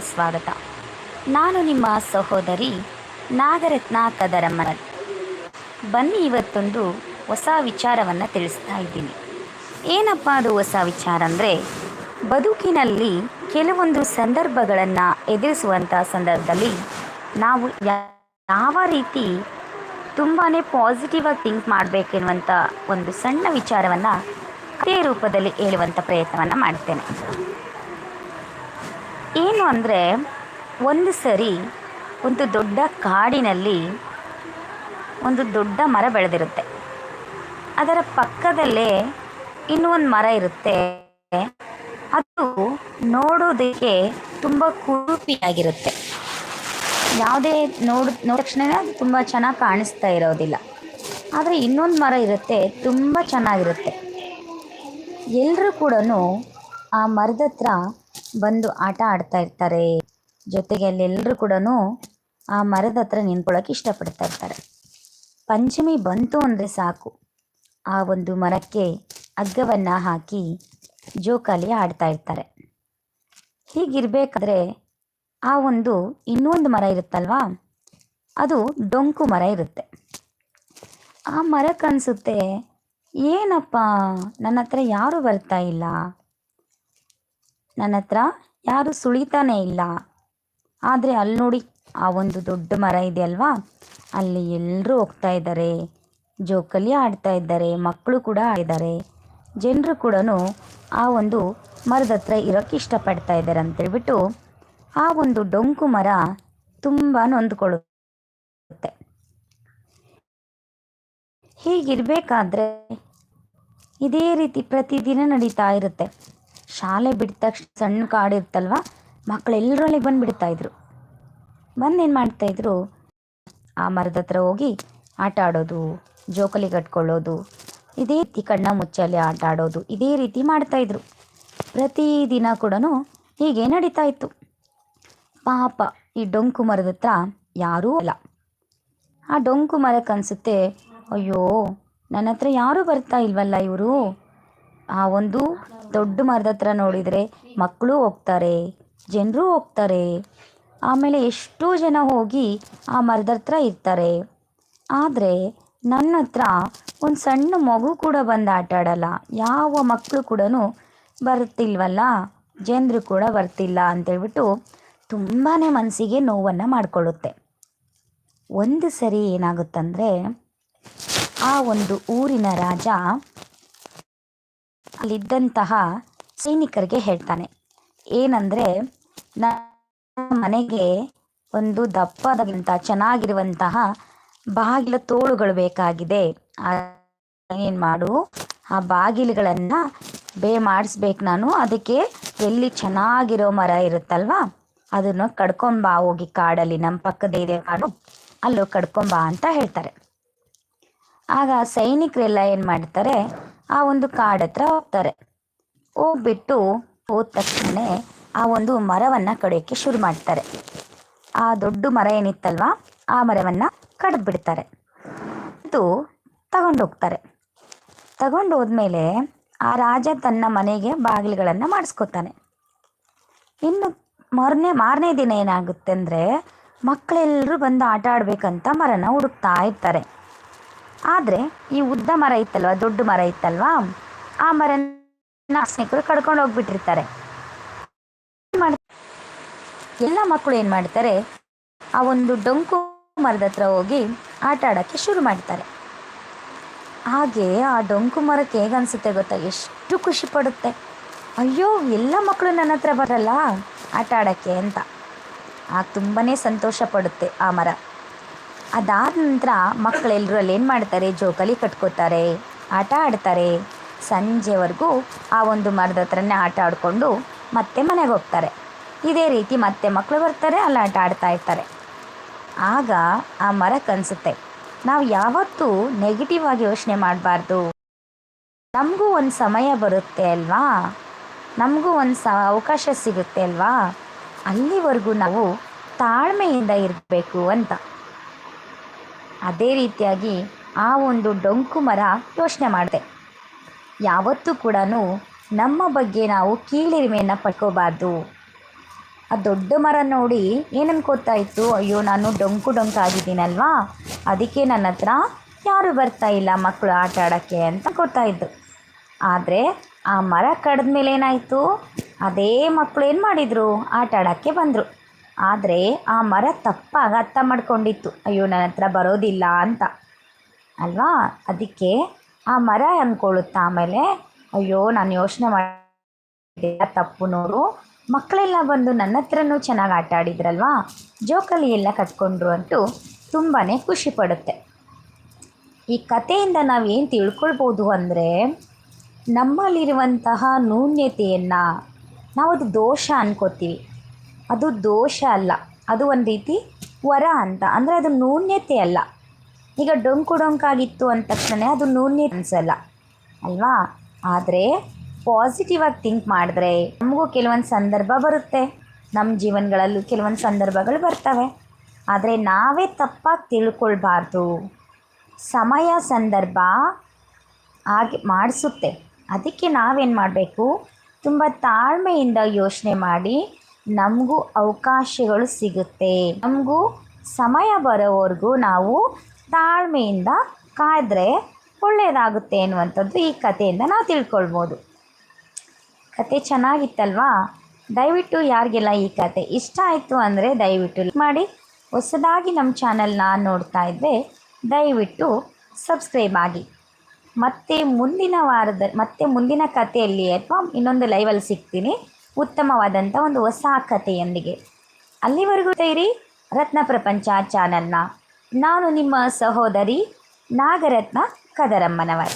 ಸ್ವಾಗತ. ನಾನು ನಿಮ್ಮ ಸಹೋದರಿ ನಾಗರತ್ನ ಕದರಮ್ಮನ ಬನ್ನಿ ಇವತ್ತೊಂದು ಹೊಸ ವಿಚಾರವನ್ನು ತಿಳಿಸ್ತಾ ಇದ್ದೀನಿ. ಏನಪ್ಪ ಅದು ಹೊಸ ವಿಚಾರ ಅಂದರೆ, ಬದುಕಿನಲ್ಲಿ ಕೆಲವೊಂದು ಸಂದರ್ಭಗಳನ್ನು ಎದುರಿಸುವಂಥ ಸಂದರ್ಭದಲ್ಲಿ ನಾವು ಯಾವ ರೀತಿ ತುಂಬಾ ಪಾಸಿಟಿವ್ ಆಗಿ ಥಿಂಕ್ ಮಾಡಬೇಕೆನ್ನುವಂಥ ಒಂದು ಸಣ್ಣ ವಿಚಾರವನ್ನು ಕಥೆಯ ರೂಪದಲ್ಲಿ ಹೇಳುವಂಥ ಪ್ರಯತ್ನವನ್ನು ಮಾಡ್ತೇನೆ. ಏನು ಅಂದರೆ, ಒಂದು ಸರಿ ಒಂದು ದೊಡ್ಡ ಕಾಡಿನಲ್ಲಿ ಒಂದು ದೊಡ್ಡ ಮರ ಬೆಳೆದಿರುತ್ತೆ. ಅದರ ಪಕ್ಕದಲ್ಲೇ ಇನ್ನೂ ಒಂದು ಮರ ಇರುತ್ತೆ. ಅದು ನೋಡೋದಕ್ಕೆ ತುಂಬ ಕುರುಪಿಯಾಗಿರುತ್ತೆ. ಯಾವುದೇ ನೋಡ್ ನೋಡಿದ ತಕ್ಷಣ ಅದು ತುಂಬ ಚೆನ್ನಾಗಿ ಕಾಣಿಸ್ತಾ ಇರೋದಿಲ್ಲ. ಆದರೆ ಇನ್ನೊಂದು ಮರ ಇರುತ್ತೆ, ತುಂಬ ಚೆನ್ನಾಗಿರುತ್ತೆ. ಎಲ್ಲರೂ ಕೂಡ ಆ ಮರದ ಹತ್ರ ಬಂದು ಆಟ ಆಡ್ತಾ ಇರ್ತಾರೆ. ಜೊತೆಗೆ ಅಲ್ಲೆಲ್ಲರೂ ಕೂಡ ಆ ಮರದ ಹತ್ರ ನಿಂತ್ಕೊಳ್ಳೋಕೆ ಇಷ್ಟಪಡ್ತಾ ಇರ್ತಾರೆ. ಪಂಚಮಿ ಬಂತು ಅಂದರೆ ಸಾಕು. ಆ ಒಂದು ಮರಕ್ಕೆ ಹಗ್ಗವನ್ನು ಹಾಕಿ ಜೋಕಾಲಿ ಆಡ್ತಾ ಇರ್ತಾರೆ. ಹೀಗಿರಬೇಕಾದ್ರೆ ಆ ಒಂದು ಇನ್ನೊಂದು ಮರ ಇರುತ್ತಲ್ವಾ? ಅದು ಡೊಂಕು ಮರ ಇರುತ್ತೆ. ಆ ಮರಕ್ಕನ್ಸುತ್ತೆ ಏನಪ್ಪ? ನನ್ನ ಹತ್ರ ಯಾರೂ ಬರ್ತಾ ಇಲ್ಲ. ನನ್ನ ಹತ್ರ ಯಾರು ಸುಳಿತಾನೇ ಇಲ್ಲ. ಆದರೆ ಅಲ್ಲಿ ನೋಡಿ, ಆ ಒಂದು ದೊಡ್ಡ ಮರ ಇದೆ ಅಲ್ವಾ ಅಲ್ಲಿ ಎಲ್ಲರೂ ಹೋಗ್ತಾ ಇದ್ದಾರೆ. ಜೋಕಲಿ ಆಡ್ತಾ ಇದ್ದಾರೆ. ಮಕ್ಕಳು ಕೂಡ ಆಡಿದ್ದಾರೆ. ಜನರು ಕೂಡ ಆ ಒಂದು ಮರದ ಹತ್ರ ಇರೋಕ್ಕೆ ಇಷ್ಟಪಡ್ತಾ ಇದ್ದಾರೆ ಅಂತೇಳ್ಬಿಟ್ಟು ಆ ಒಂದು ಡೊಂಕು ಮರ ತುಂಬ ನೊಂದ್ಕೊಳ್ಳುತ್ತೆ. ಹೀಗಿರಬೇಕಾದ್ರೆ ಇದೇ ರೀತಿ ಪ್ರತಿದಿನ ನಡೀತಾ ಇರುತ್ತೆ. ಶಾಲೆ ಬಿಟ್ಟ ತಕ್ಷಣ ಸಣ್ಣ ಕಾಡಿರುತ್ತಲ್ವ ಮಕ್ಕಳೆಲ್ಲರೂ ಅಲ್ಲಿಗೆ ಬಂದುಬಿಡ್ತಾ ಇದ್ರು. ಬಂದೇನು ಮಾಡ್ತಾಯಿದ್ರು ಆ ಮರದ ಹತ್ರ ಹೋಗಿ ಆಟ ಆಡೋದು, ಜೋಕಲಿ ಕಟ್ಕೊಳ್ಳೋದು, ಇದೇ ರೀತಿ ಕಣ್ಣ ಮುಚ್ಚಲ್ಲಿ ಆಟ ಆಡೋದು, ಇದೇ ರೀತಿ ಮಾಡ್ತಾಯಿದ್ರು ಪ್ರತಿದಿನ ಕೂಡ ಹೀಗೆ ನಡೀತಾ ಇತ್ತು. ಪಾಪ ಈ ಡೊಂಕು ಮರದ ಹತ್ರ ಯಾರೂ ಅಲ್ಲ ಆ ಡೊಂಕು ಮರಕ್ಕೆ ಅನಿಸುತ್ತೆ, ಅಯ್ಯೋ ನನ್ನ ಹತ್ರ ಯಾರೂ ಬರ್ತಾ ಇಲ್ವಲ್ಲ ಇವರು? ಆ ಒಂದು ದೊಡ್ಡ ಮರದ ಹತ್ರ ನೋಡಿದರೆ ಮಕ್ಕಳು ಹೋಗ್ತಾರೆ, ಜನರು ಹೋಗ್ತಾರೆ. ಆಮೇಲೆ ಎಷ್ಟೋ ಜನ ಹೋಗಿ ಆ ಮರದ ಹತ್ರ ಇರ್ತಾರೆ. ಆದರೆ ನನ್ನ ಹತ್ರ ಒಂದು ಸಣ್ಣ ಮಗು ಕೂಡ ಬಂದು ಆಟ ಆಡಲ್ಲ. ಯಾವ ಮಕ್ಕಳು ಕೂಡ ಬರ್ತಿಲ್ವಲ್ಲ, ಜನರು ಕೂಡ ಬರ್ತಿಲ್ಲ ಅಂತೇಳ್ಬಿಟ್ಟು ತುಂಬಾ ಮನಸ್ಸಿಗೆ ನೋವನ್ನು ಮಾಡಿಕೊಳ್ಳುತ್ತೆ. ಒಂದು ಸರಿ ಏನಾಗುತ್ತಂದರೆ, ಆ ಒಂದು ಊರಿನ ರಾಜ ಅಲ್ಲಿದ್ದಂತಹ ಸೈನಿಕರಿಗೆ ಹೇಳ್ತಾನೆ. ಏನಂದ್ರೆ ಮನೆಗೆ ಒಂದು ದಪ್ಪದಂಥ ಚೆನ್ನಾಗಿರುವಂತಹ ಬಾಗಿಲ ತೋಳುಗಳು ಬೇಕಾಗಿದೆ. ಏನ್ ಮಾಡು, ಆ ಬಾಗಿಲುಗಳನ್ನ ಬೇ ಮಾಡಿಸ್ಬೇಕು ನಾನು. ಅದಕ್ಕೆ ಎಲ್ಲಿ ಚೆನ್ನಾಗಿರೋ ಮರ ಇರುತ್ತಲ್ವಾ, ಅದನ್ನ ಕಡ್ಕೊಂಬಾ ಹೋಗಿ ಕಾಡಲ್ಲಿ. ನಮ್ಮ ಪಕ್ಕದ ಇದೆ ಕಾಡು, ಅಲ್ಲೋ ಕಡ್ಕೊಂಬಾ ಅಂತ ಹೇಳ್ತಾರೆ. ಆಗ ಸೈನಿಕರೆಲ್ಲ ಏನು ಮಾಡ್ತಾರೆ ಆ ಒಂದು ಕಾಡ ಹತ್ರ ಹೋಗ್ತಾರೆ. ಹೋಗ್ಬಿಟ್ಟು ಹೋದ ತಕ್ಷಣ ಆ ಒಂದು ಮರವನ್ನು ಕಡಿಯೋಕ್ಕೆ ಶುರು ಮಾಡ್ತಾರೆ. ಆ ದೊಡ್ಡ ಮರ ಏನಿತ್ತಲ್ವಾ, ಆ ಮರವನ್ನು ಕಡ್ದು ಬಿಡ್ತಾರೆ ಅದು ತಗೊಂಡೋಗ್ತಾರೆ ತಗೊಂಡು ಹೋದ್ಮೇಲೆ ಆ ರಾಜ ತನ್ನ ಮನೆಗೆ ಬಾಗಿಲುಗಳನ್ನು ಮಾಡಿಸ್ಕೊತಾನೆ. ಇನ್ನು ಮಾರನೇ ಮಾರನೇ ದಿನ ಏನಾಗುತ್ತೆ ಅಂದರೆ ಮಕ್ಕಳೆಲ್ಲರೂ ಬಂದು ಆಟ ಆಡಬೇಕಂತ ಮರನ ಹುಡುಕ್ತಾ ಇರ್ತಾರೆ. ಆದರೆ ಈ ಉದ್ದ ಮರ ಇತ್ತಲ್ವ, ದೊಡ್ಡ ಮರ ಇತ್ತಲ್ವಾ, ಆ ಮರನ ಸ್ನೇಹಿತರು ಕಡ್ಕೊಂಡು ಹೋಗ್ಬಿಟ್ಟಿರ್ತಾರೆ. ಎಲ್ಲ ಮಕ್ಕಳು ಏನು ಮಾಡ್ತಾರೆ, ಆ ಒಂದು ಡೊಂಕು ಮರದ ಹತ್ರ ಹೋಗಿ ಆಟ ಆಡೋಕ್ಕೆ ಶುರು ಮಾಡ್ತಾರೆ. ಹಾಗೆ ಆ ಡೊಂಕು ಮರಕ್ಕೆ ಹೇಗೆ ಅನಿಸುತ್ತೆ ಗೊತ್ತಾ? ಎಷ್ಟು ಖುಷಿ ಪಡುತ್ತೆ. ಅಯ್ಯೋ, ಎಲ್ಲ ಮಕ್ಕಳು ನನ್ನ ಹತ್ರ ಬರಲ್ಲ, ಆಟ ಆಡೋಕ್ಕೆ ಅಂತ. ಆಗ ತುಂಬಾ ಸಂತೋಷ ಪಡುತ್ತೆ ಆ ಮರ. ಅದಾದ ನಂತರ ಮಕ್ಕಳೆಲ್ಲರೂ ಏನು ಮಾಡ್ತಾರೆ? ಜೋಕಾಲಿ ಕಟ್ಕೋತಾರೆ, ಆಟ ಆಡ್ತಾರೆ. ಸಂಜೆವರೆಗೂ ಆ ಒಂದು ಮರದ ಹತ್ರನೇ ಆಟ ಆಡಿಕೊಂಡು ಮತ್ತೆ ಮನೆಗೆ ಹೋಗ್ತಾರೆ. ಇದೇ ರೀತಿ ಮತ್ತೆ ಮಕ್ಕಳು ಬರ್ತಾರೆ, ಅಲ್ಲಿ ಆಟ ಆಡ್ತಾ ಇರ್ತಾರೆ. ಆಗ ಆ ಮರಕ್ಕೆ ಅನಿಸುತ್ತೆ, ನಾವು ಯಾವತ್ತೂ ನೆಗೆಟಿವ್ ಆಗಿ ಯೋಚನೆ ಮಾಡಬಾರ್ದು. ನಮಗೂ ಒಂದು ಸಮಯ ಬರುತ್ತೆ ಅಲ್ವಾ? ನಮಗೂ ಒಂದು ಸ ಅವಕಾಶ ಸಿಗುತ್ತೆ ಅಲ್ವಾ? ಅಲ್ಲಿವರೆಗೂ ನಾವು ತಾಳ್ಮೆಯಿಂದ ಇರಬೇಕು ಅಂತ. ಅದೇ ರೀತಿಯಾಗಿ ಆ ಒಂದು ಡೊಂಕು ಮರ ಯೋಚನೆ ಮಾಡಿದೆ ಯಾವತ್ತೂ ಕೂಡ ನಮ್ಮ ಬಗ್ಗೆ ನಾವು ಕೀಳಿರಿಮೆಯನ್ನು ಪಡ್ಕೋಬಾರ್ದು. ಆ ದೊಡ್ಡ ಮರ ನೋಡಿ ಏನನ್ಕೋತಾ ಇತ್ತು? ಅಯ್ಯೋ, ನಾನು ಡೊಂಕು ಡೊಂಕು ಆಗಿದ್ದೀನಲ್ವಾ? ಅದಕ್ಕೆ ನನ್ನ ಹತ್ರ ಯಾರು ಬರ್ತಾ ಇಲ್ಲ ಮಕ್ಕಳು ಆಟ ಆಡೋಕ್ಕೆ ಅಂತ ಅನ್ಕೋತಾ ಇದ್ದು. ಆದರೆ ಆ ಮರ ಕಡ್ದ ಮೇಲೆ ಏನಾಯಿತು ಅದೇ ಮಕ್ಕಳು ಏನು ಮಾಡಿದರು? ಆಟ ಆಡೋಕ್ಕೆ ಬಂದರು. ಆದರೆ ಆ ಮರ ತಪ್ಪಾಗಿ ಅರ್ಥ ಮಾಡ್ಕೊಂಡಿತ್ತು. ಅಯ್ಯೋ ನನ್ನ ಹತ್ರ ಬರೋದಿಲ್ಲ ಅಂತ. ಅಲ್ವಾ? ಅದಕ್ಕೆ ಆ ಮರ ಅಂದ್ಕೊಳ್ಳುತ್ತಾ ಆಮೇಲೆ, ಅಯ್ಯೋ, ನಾನು ಯೋಚನೆ ಮಾಡಿದ್ದೆ ತಪ್ಪು ನೋಡು. ಮಕ್ಕಳೆಲ್ಲ ಬಂದು ನನ್ನ ಹತ್ರನೂ ಚೆನ್ನಾಗಿ ಆಟ ಆಡಿದ್ರಲ್ವಾ? ಜೋಕಲಿ ಎಲ್ಲ ಕಟ್ಕೊಂಡ್ರು ಅಂತೂ ತುಂಬಾ ಖುಷಿ ಪಡುತ್ತೆ. ಈ ಕಥೆಯಿಂದ ನಾವು ಏನು ತಿಳ್ಕೊಳ್ಬೋದು ಅಂದರೆ, ನಮ್ಮಲ್ಲಿರುವಂತಹ ನೂನ್ಯತೆಯನ್ನು ನಾವು ಅದು ದೋಷ ಅನ್ಕೋತೀವಿ. ಅದು ದೋಷ ಅಲ್ಲ. ಅದು ಒಂದು ರೀತಿ ವರ ಅಂತ. ಅಂದರೆ ಅದು ನೂನ್ಯತೆ ಅಲ್ಲ. ಈಗ ಡೊಂಕು ಡೊಂಕಾಗಿತ್ತು ಅಂದ ತಕ್ಷಣ ಅದು ನೂನ್ಯತೆ ಅನಿಸಲ್ಲ. ಅಲ್ವಾ? ಆದರೆ ಪಾಸಿಟಿವ್ ಆಗಿ ಥಿಂಕ್ ಮಾಡಿದ್ರೆ ನಮಗೂ ಕೆಲವೊಂದು ಸಂದರ್ಭ ಬರುತ್ತೆ. ನಮ್ಮ ಜೀವನಗಳಲ್ಲೂ ಕೆಲವೊಂದು ಸಂದರ್ಭಗಳು ಬರ್ತವೆ. ಆದರೆ ನಾವೇ ತಪ್ಪಾಗಿ ತಿಳ್ಕೊಳ್ಬಾರ್ದು. ಸಮಯ ಸಂದರ್ಭ ಆಗಿ ಮಾಡಿಸುತ್ತೆ. ಅದಕ್ಕೆ ನಾವೇನು ಮಾಡಬೇಕು? ತುಂಬ ತಾಳ್ಮೆಯಿಂದ ಯೋಚನೆ ಮಾಡಿ ನಮಗೂ ಅವಕಾಶಗಳು ಸಿಗುತ್ತೆ. ನಮಗೂ ಸಮಯ ಬರೋವರೆಗೂ ನಾವು ತಾಳ್ಮೆಯಿಂದ ಕಾದ್ರೆ ಒಳ್ಳೆಯದಾಗುತ್ತೆ ಅನ್ನುವಂಥದ್ದು ಈ ಕಥೆಯಿಂದ ನಾವು ತಿಳ್ಕೊಳ್ಬೋದು. ಕತೆ ಚೆನ್ನಾಗಿತ್ತಲ್ವಾ? ದಯವಿಟ್ಟು ಯಾರಿಗೆಲ್ಲ ಈ ಕತೆ ಇಷ್ಟ ಆಯಿತು ಅಂದರೆ ದಯವಿಟ್ಟು ಮಾಡಿ. ಹೊಸದಾಗಿ ನಮ್ಮ ಚಾನಲ್ನ ನೋಡ್ತಾ ಇದ್ದರೆ ದಯವಿಟ್ಟು ಸಬ್ಸ್ಕ್ರೈಬ್ ಆಗಿ. ಮತ್ತೆ ಮುಂದಿನ ವಾರದ, ಮತ್ತೆ ಮುಂದಿನ ಕಥೆಯಲ್ಲಿ ಅಥವಾ ಇನ್ನೊಂದು ಲೈವಲ್ಲಿ ಸಿಗ್ತೀನಿ. ಉತ್ತಮವಾದಂಥ ಒಂದು ಹೊಸ ಕಥೆಯೊಂದಿಗೆ. ಅಲ್ಲಿವರೆಗೂ ತೈರಿ ರತ್ನ ಪ್ರಪಂಚ ಚಾನಲ್ನ. ನಾನು ನಿಮ್ಮ ಸಹೋದರಿ ನಾಗರತ್ನ ಕದರಮ್ಮನವರ್